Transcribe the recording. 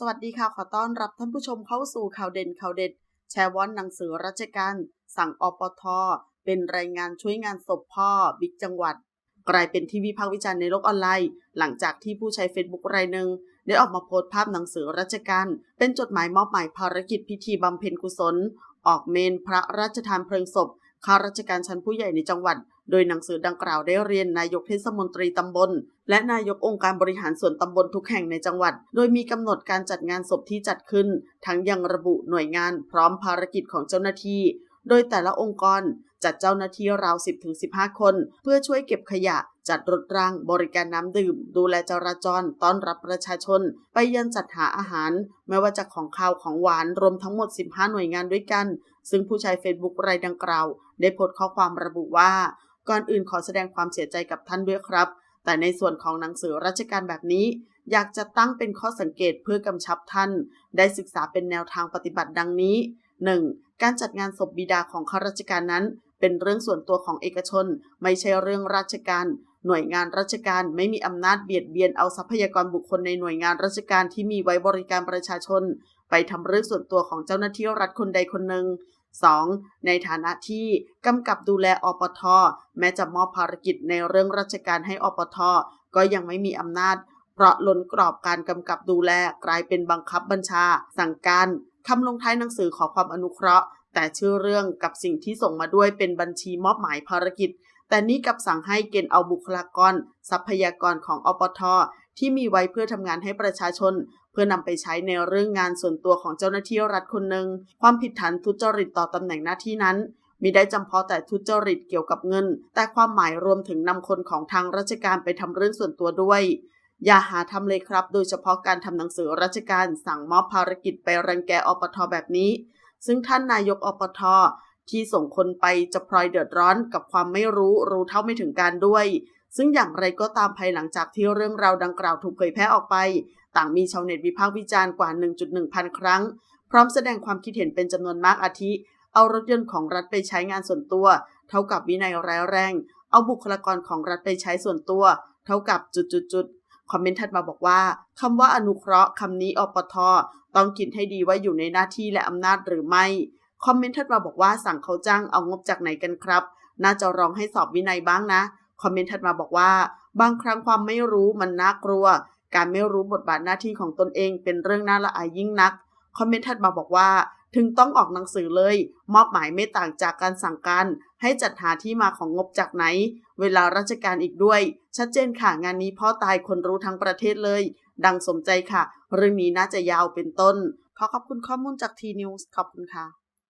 สวัสดีค่ะ ขอต้อนรับท่านผู้ชมเข้าสู่ข่าวเด่นข่าวเด็ด แชร์วอนหนังสือราชการ สั่งอปท เป็นรายงานช่วยงานศพพ่อ บิ๊กจังหวัด กลายเป็นที่วิพากษ์วิจารณ์ในโลกออนไลน์ หลังจากที่ผู้ใช้เฟซบุ๊กรายหนึ่งได้ออกมาโพสต์ภาพหนังสือราชการ เป็นจดหมายมอบหมายภารกิจพิธีบำเพ็ญกุศล ออกเมนพระราชทานเพลิงศพข้าราชการชั้นผู้ใหญ่ในจังหวัด โดยหนังสือดังกล่าวได้เรียนนายกเทศมนตรีตำบล และนายกองค์การบริหารส่วนตำบลทุกแห่งในจังหวัด โดยมีกำหนดการจัดงานศพที่จัดขึ้น ทั้งยังระบุหน่วยงานพร้อมภารกิจของเจ้าหน้าที่ โดยแต่ละองค์กรจัดเจ้าหน้าที่ราว 10-15 คน เพื่อช่วยเก็บขยะ จัดรถราง บริการน้ำดื่ม ดูแลจราจร ต้อนรับประชาชน ไปยันจัดหาอาหาร ไม่ว่าจะของข้าวของหวาน รวมทั้งหมด 15 หน่วยงานด้วยกัน ซึ่งผู้ใช้เฟซบุ๊กรายดังกล่าว ได้โพสต์ข้อความระบุว่า ก่อนอื่นขอแสดงความเสียใจกับท่านด้วยครับ แต่ในส่วนของหนังสือราชการแบบนี้ อยากจะตั้งเป็นข้อสังเกตเพื่อกำชับท่าน ได้ศึกษาเป็นแนวทางปฏิบัติดังนี้ 1. การจัดงานศพบิดาของข้าราชการนั้น เป็นเรื่องส่วนตัวของเอกชน ไม่ใช่เรื่องราชการ หน่วยงานราชการไม่มีอำนาจเบียดเบียนเอาทรัพยากรบุคคลในหน่วยงานราชการที่มีไว้บริการประชาชน ไปทำเรื่องส่วนตัวของเจ้าหน้าที่รัฐคนใดคนหนึ่ง 2. ในฐานะที่กำกับดูแลอปท แม้จะมอบภารกิจในเรื่องราชการให้อปท ก็ยังไม่มีอำนาจ เพราะล้นกรอบการกำกับดูแลกลายเป็นบังคับบัญชา สั่งการคำลงท้ายหนังสือขอความอนุเคราะห์ แต่ชื่อเรื่องกับสิ่งที่ส่งมาด้วยเป็นบัญชีมอบหมายภารกิจ แต่นี่กับสั่งให้เกณฑ์เอาบุคลากร ทรัพยากรของอปท ที่มีไว้เพื่อทำงานให้ประชาชน เพื่อนำไปใช้ในเรื่องงานส่วนตัวของเจ้าหน้าที่รัฐคนหนึ่งความผิดฐานทุจริตต่อตำแหน่งหน้าที่นั้นมีได้จำเพาะแต่ทุจริตเกี่ยวกับเงิน แต่ความหมายรวมถึงนำคนของทางราชการไปทำเรื่องส่วนตัวด้วย อย่าหาทำเลยครับ โดยเฉพาะการทำหนังสือราชการสั่งมอบภารกิจไปรังแกอปทแบบนี้ ซึ่งท่านนายกอปทที่ส่งคนไปจะพลอยเดือดร้อนกับความไม่รู้รู้เท่าไม่ถึงการด้วย ซึ่งอย่างไรก็ตามภายหลังจากที่เรื่องราวดังกล่าวถูกเผยแพร่ออกไป ต่างมีชาวเน็ตวิพากษ์วิจารณ์กว่า 1.1 พันครั้ง พร้อมแสดงความคิดเห็นเป็นจำนวนมากอาทิ เอารถยนต์ของรัฐไปใช้งานส่วนตัว เท่ากับวินัยร้ายแรง เอาบุคลากรของรัฐไปใช้ส่วนตัว เท่ากับจุดๆคอมเมนต์ถัดมาบอกว่าคำว่าอนุเคราะห์คำนี้อปทต้องคิดให้ดีว่าอยู่ในหน้าที่และอำนาจหรือไม่ คอมเมนต์ถัดมาบอกว่าสั่งเขาจ้างเอางบจากไหนกันครับ น่าจะรองให้สอบวินัยบ้างนะ คอมเมนต์ถัดมาบอกว่า บางครั้งความไม่รู้มันน่ากลัว การไม่รู้บทบาทหน้าที่ของตนเองเป็นเรื่องน่าละอายยิ่งนัก คอมเมนต์ถัดมาบอกว่า ถึงต้องออกหนังสือเลย มอบหมายไม่ต่างจากการสั่งการ ให้จัดหาที่มาของงบจากไหน เวลาราชการอีกด้วย ชัดเจนค่ะงานนี้พ่อตายคนรู้ทั้งประเทศเลย ดังสมใจค่ะ เรื่องนี้น่าจะยาวเป็นต้น ขอขอบคุณข้อมูลจากทีนิวส์ขอบคุณค่ะ